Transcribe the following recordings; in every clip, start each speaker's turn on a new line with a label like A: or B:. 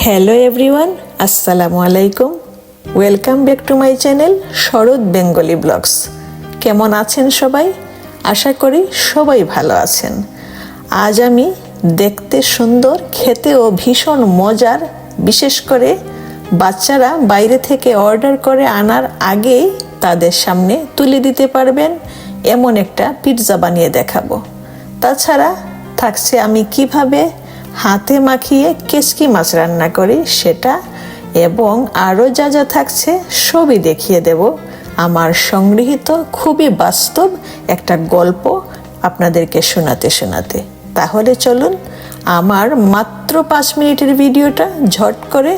A: Hello everyone আসসালামু আলাইকুম welcome back to my channel Sharat Bengali blogs কেমন আছেন সবাই? আশা করি সবাই ভালো আছেন। আজ আমি দেখতে সুন্দর, খেতেও ভীষণ মজার, বিশেষ করে বাচ্চারা বাইরে থেকে অর্ডার করে আনার আগেই তাদের সামনে তুলে দিতে পারবেন, এমন একটা পিৎজা বানিয়ে দেখাবো। তাছাড়া থাকছে আমি কীভাবে হাতে মাখিয়ে কেচকি মাছ রান্না করি সেটা, এবং আরও যা যা থাকছে সবই দেখিয়ে দেব। আমার সংগৃহীত খুবই বাস্তব একটা গল্প আপনাদেরকে শোনাতে শোনাতে। তাহলে চলুন, আমার মাত্র পাঁচ মিনিটের ভিডিওটা ঝট করে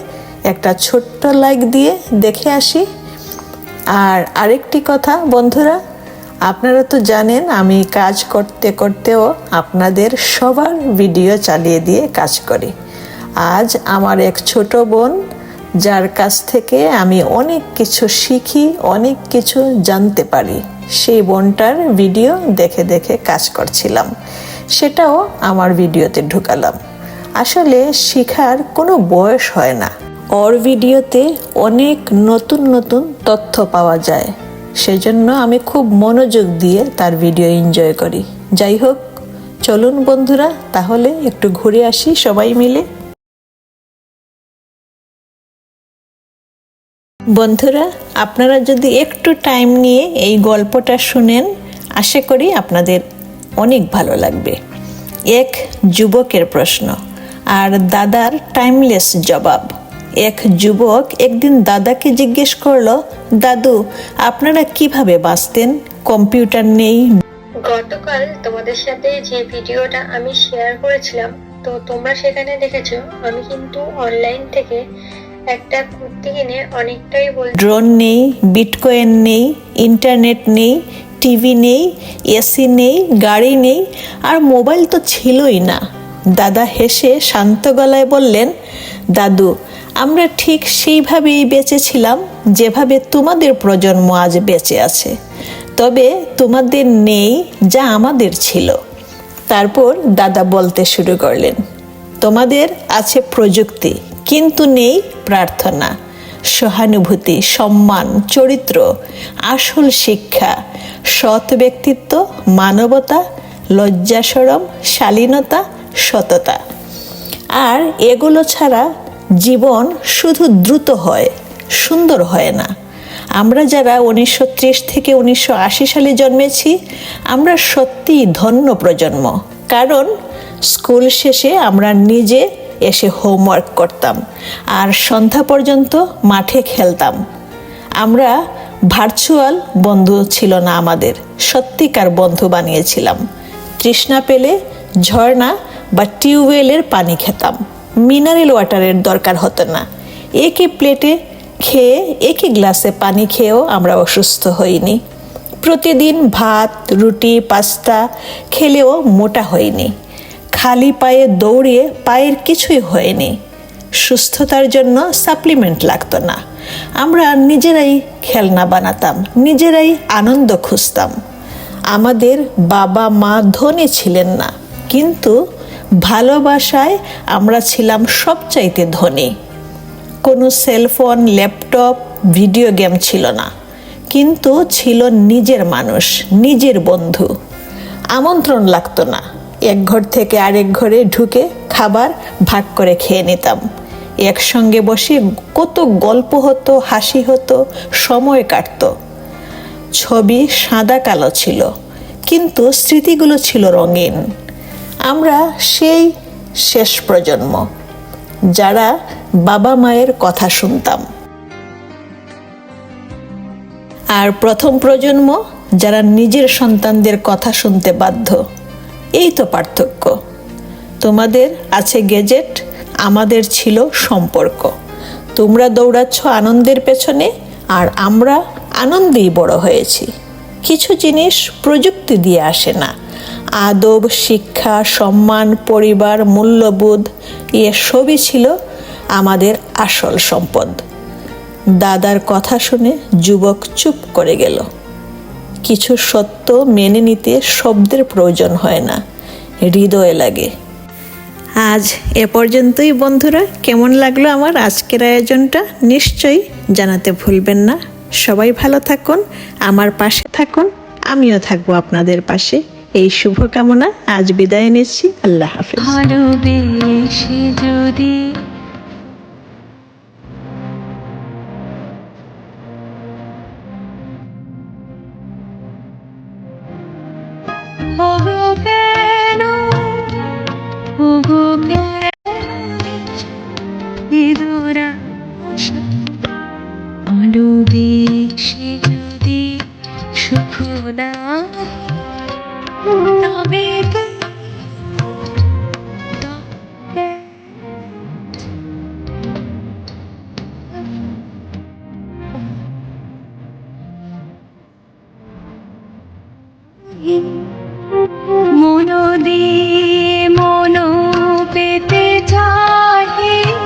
A: একটা ছোট্ট লাইক দিয়ে দেখে আসি। আর আরেকটি কথা বন্ধুরা আপনারা তো জানেন, আমি কাজ করতে করতেও আপনাদের সবার ভিডিও চালিয়ে দিয়ে কাজ করি। আজ আমার এক ছোট বোন, যার কাছ থেকে আমি অনেক কিছু শিখি, অনেক কিছু জানতে পারি। সেই বোনটার ভিডিও দেখে দেখে কাজ করছিলাম। সেটাও আমার ভিডিওতে ঢুকালাম। আসলে শেখার কোনো বয়স হয় না। ওর ভিডিওতে অনেক নতুন নতুন তথ্য পাওয়া যায়। সেজন্য আমি খুব মনোযোগ দিয়ে তার ভিডিও এনজয় করি। যাই হোক, চলুন বন্ধুরা, তাহলে একটু ঘুরে আসি সবাই মিলে। বন্ধুরা, আপনারা যদি একটু টাইম নিয়ে এই গল্পটা শুনেন, আশা করি আপনাদের অনেক ভালো লাগবে। এক যুবকের প্রশ্ন, আর দাদার টাইমলেস জবাব? এক যুবক একদিন দাদাকে জিজ্ঞেস করল দাদু আপনারা কীভাবে বাঁচতেন? কম্পিউটার নেই।
B: গতকাল তোমাদের সাথে যে ভিডিওটা আমি শেয়ার করেছিলাম তো তোমরা সেখানে দেখেছ আমি কিন্তু অনলাইন থেকে একটা কুর্তি কিনে অনেকটাই বল
A: ড্রোন নেই বিটকয়েন নেই ইন্টারনেট নেই টিভি নেই এসি নেই গাড়ি নেই আর মোবাইল তো ছিলই না। দাদা হেসে শান্ত গলায় বললেন দাদু, আমরা ঠিক সেইভাবেই বেঁচেছিলাম যেভাবে তোমাদের প্রজন্ম আজ বেঁচে আছে। তবে তোমাদের নেই যা আমাদের ছিল। তারপর দাদা বলতে শুরু করলেন, তোমাদের আছে প্রযুক্তি, কিন্তু নেই প্রার্থনা। সহানুভূতি, সম্মান, চরিত্র, আসল শিক্ষা, সৎ ব্যক্তিত্ব, মানবতা লজ্জা সরম শালীনতা, সততা। আর এগুলো ছাড়া জীবন শুধু দ্রুত হয়, সুন্দর হয় না। আমরা যারা উনিশশো ত্রিশ থেকে উনিশশো আশি সালে জন্মেছি, আমরা সত্যিই ধন্য প্রজন্ম। কারণ স্কুল শেষে আমরা নিজে এসে হোমওয়ার্ক করতাম আর সন্ধ্যা পর্যন্ত মাঠে খেলতাম। আমরা ভার্চুয়াল বন্ধু ছিল না আমাদের, সত্যিকার বন্ধু বানিয়েছিলাম। তৃষ্ণা পেলে ঝর্ণা বা টিউবওয়েলের পানি খেতাম। মিনারেল ওয়াটারের দরকার হতো না। একই প্লেটে খেয়ে একই গ্লাসে পানি খেয়েও আমরা অসুস্থ হইনি। প্রতিদিন ভাত, রুটি, পাস্তা খেলেও মোটা হইনি। খালি পায়ে দৌড়িয়ে পায়ের কিছুই হয়নি। সুস্থতার জন্য সাপ্লিমেন্ট লাগতো না। আমরা নিজেরাই খেলনা বানাতাম, নিজেরাই আনন্দ খুঁজতাম। আমাদের বাবা মা ধনী ছিলেন না, কিন্তু ভালোবাসায় আমরা ছিলাম সবচাইতে ধনী। কোনো সেলফোন ল্যাপটপ ভিডিও গেম ছিল না। কিন্তু ছিল নিজের মানুষ, নিজের বন্ধু। আমন্ত্রণ লাগতো না। এক ঘর থেকে আরেক ঘরে ঢুকে খাবার ভাগ করে খেয়ে নিতাম। একসঙ্গে বসে কত গল্প হতো, হাসি হতো, সময় কাটত। ছবি সাদা কালো ছিল, কিন্তু স্মৃতিগুলো ছিল রঙিন। আমরা সেই শেষ প্রজন্ম, যারা বাবা মায়ের কথা শুনতাম। আর প্রথম প্রজন্ম, যারা নিজের সন্তানদের কথা শুনতে বাধ্য, এই তো পার্থক্য। তোমাদের আছে গেজেট, আমাদের ছিল সম্পর্ক। তোমরা দৌড়াচ্ছ আনন্দের পেছনে, আর আমরা আনন্দেই বড় হয়েছি। কিছু জিনিস প্রযুক্তি দিয়ে আসে না। আদব, শিক্ষা, সম্মান, পরিবার, মূল্যবোধ এসবই ছিল আমাদের আসল সম্পদ। দাদার কথা শুনে যুবক চুপ করে গেল। কিছু সত্য মেনে নিতে শব্দের প্রয়োজন হয় না, হৃদয়ে লাগে। আজ এ পর্যন্তই বন্ধুরা, কেমন লাগল আমার আজকের আয়োজনটা? নিশ্চয়ই জানাতে ভুলবেন না। সবাই ভালো থাকুন, আমার পাশে থাকুন, আমিও থাকব আপনাদের পাশে। এই শুভকামনা আজ বিদায় নিচ্ছি। আল্লাহ হাফেজ।
C: you.